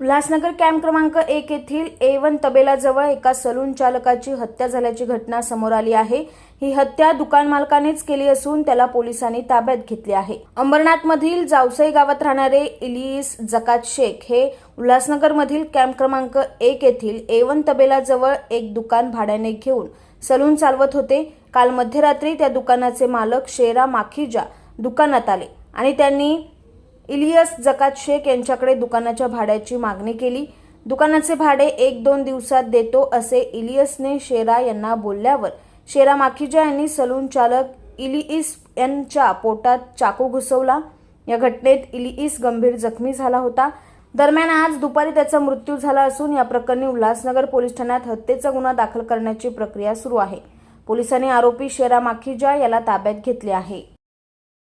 Ulhasnagar camp क्रमांक एक येथील ए वन तबेलाजवळ एका सलून चालकाची हत्या झाल्याची घटना समोर आली आहे. ही हत्या दुकान मालकानेच केली असून त्याला पोलिसांनी ताब्यात घेतले आहे. अंबरनाथमधील जावसई गावात राहणारे इलिस जकात शेख हे उल्हासनगरमधील कॅम्प क्रमांक एक येथील ए वन तबेलाजवळ एक दुकान भाड्याने घेऊन सलून चालवत होते. काल मध्यरात्री त्या दुकानाचे मालक शेरा माखीजा दुकानात आले आणि त्यांनी इलियस जकात शेख यांच्याकडे दुकानाच्या भाड्याची मागणी केली. दुकानाचे भाडे एक दोन दिवसात देतो असे इलियसने शेरा यांना बोलल्यावर शेरा माखीजा यांनी सलून चालक इलिईस यांच्या पोटात चाकू घुसवला. या घटनेत इलिईस गंभीर जखमी झाला होता. दरम्यान आज दुपारी त्याचा मृत्यू झाला असून या प्रकरणी उल्हासनगर पोलीस ठाण्यात हत्येचा गुन्हा दाखल करण्याची प्रक्रिया सुरू आहे. पोलिसांनी आरोपी शेरा माखीजा याला ताब्यात घेतले आहे.